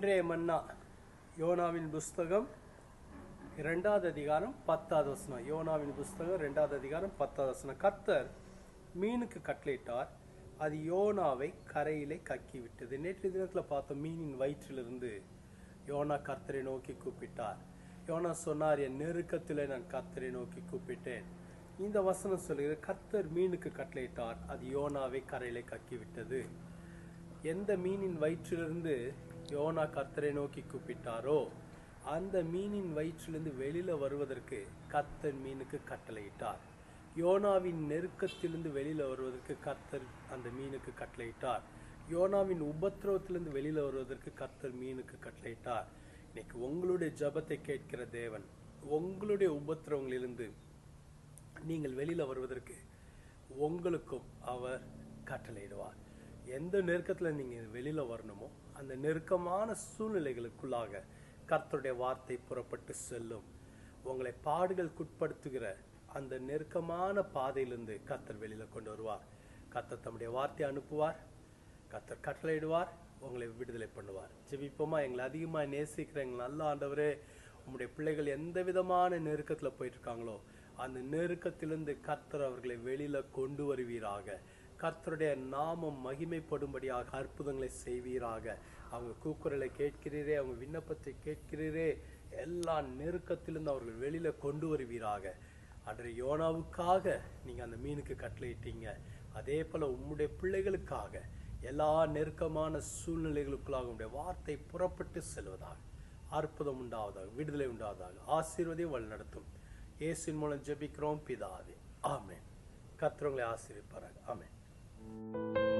பழைய மன்னா யோனாவின் புஸ்தகம் இரண்டாவது அதிகாரம் பத்தாவது வசனம். யோனாவின் புஸ்தகம் ரெண்டாவது அதிகாரம் பத்தாவது வசனம். கத்தர் மீனுக்கு கட்டளையிட்டார் அது யோனாவை கரையிலே கக்கி விட்டது நேற்று தினத்தில் பார்த்தோம் மீனின் வயிற்றிலிருந்து யோனா கர்த்தரை நோக்கி கூப்பிட்டார். யோனா சொன்னார் என் நெருக்கத்தில் நான் கர்த்தரை நோக்கி கூப்பிட்டேன். இந்த வசனம் சொல்லுகிற கர்த்தர் மீனுக்கு கட்டளையிட்டார் அது யோனாவை கரையிலே கக்கி விட்டது எந்த மீனின் வயிற்றிலிருந்து யோனா கர்த்தரை நோக்கி கூப்பிட்டாரோ? அந்த மீனின் வயிற்றிலிருந்து வெளியில் வருவதற்கு கர்த்தர் மீனுக்கு கட்டளையிட்டார். யோனாவின் நெருக்கத்திலிருந்து வெளியில் வருவதற்கு கர்த்தர் அந்த மீனுக்கு கட்டளையிட்டார். யோனாவின் உபத்திரவத்திலிருந்து வெளியில் வருவதற்கு கர்த்தர் மீனுக்கு கட்டளையிட்டார். இன்னைக்கு உங்களுடைய ஜபத்தை கேட்கிற தேவன் உங்களுடைய உபத்திரவங்களிலிருந்து நீங்கள் வெளியில் வருவதற்கு உங்களுக்கும் அவர் கட்டளையிடுவார். எந்த நெருக்கத்தில் நீங்கள் வெளியில் வரணுமோ அந்த நெருக்கமான சூழ்நிலைகளுக்குள்ளாக கர்த்தருடைய வார்த்தை புறப்பட்டு செல்லும். உங்களை பாடுகளுக்குட்படுத்துகிற அந்த நெருக்கமான பாதையிலிருந்து கர்த்தர் வெளியில் கொண்டு வருவார். கத்தர் தம்முடைய வார்த்தையை அனுப்புவார். கத்தர் கட்டளையிடுவார். உங்களை விடுதலை பண்ணுவார். ஜெபிப்போமா? எங்களை அதிகமாக நேசிக்கிற எங்கள் நல்ல ஆண்டவரே உங்களுடைய பிள்ளைகள் எந்த விதமான நெருக்கத்தில் போயிட்டு இருக்காங்களோ அந்த நெருக்கத்திலிருந்து கத்தர் அவர்களை வெளியில் கொண்டு வருவீராக. கர்த்தருடைய நாமம் மகிமைப்படும்படியாக அற்புதங்களை செய்வீராக. அவங்க கூக்குரலை கேட்கிறீரே அவங்க விண்ணப்பத்தை கேட்கிறீரே எல்லா நெருக்கத்திலிருந்து அவர்கள் வெளியில் கொண்டு வருவீராக. அன்றைய யோனாவுக்காக நீங்கள் அந்த மீனுக்கு கட்டளையிட்டீங்க. அதே போல் உம்முடைய பிள்ளைகளுக்காக எல்லா நெருக்கமான சூழ்நிலைகளுக்குள்ளாக உங்களுடைய வார்த்தை புறப்பட்டு செல்வதாக. அற்புதம் உண்டாவதாக விடுதலை உண்டாவதாக ஆசீர்வதை வழிநடத்தும். இயேசின் மூலம் ஜெபிக்கிறோம் பிதாவே. ஆமேன். கத்துறவங்களை ஆசீர்விப்பார்கள் ஆமேன். うん。